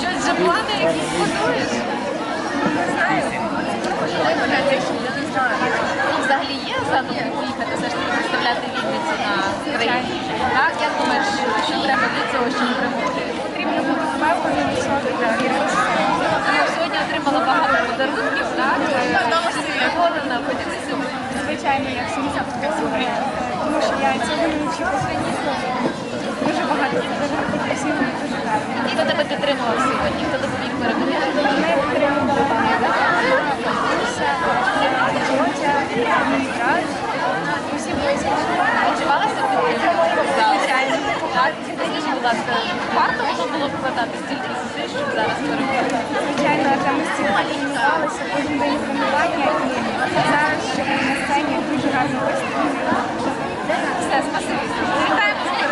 Щось же плани якісь будуєш? Взагалі є задумки поїхати все ж таки на країні? Так, я думаю, що треба для цього ще. Потрібно бути впевненим, що сьогодні отримала багато подарунків, так? Звичайно, як всім завжди Тому що я цього не вчилася. підтримував сьогодні? Хто допоміг перемогти? Ми підтримували будь ласка, варто воно було вкладати стільки зусиль, щоб зараз перемогти? Звичайно, там ми стільки організувалися, кожен день тренування і зараз на сцені дуже гарно виступили. Все, спасибо.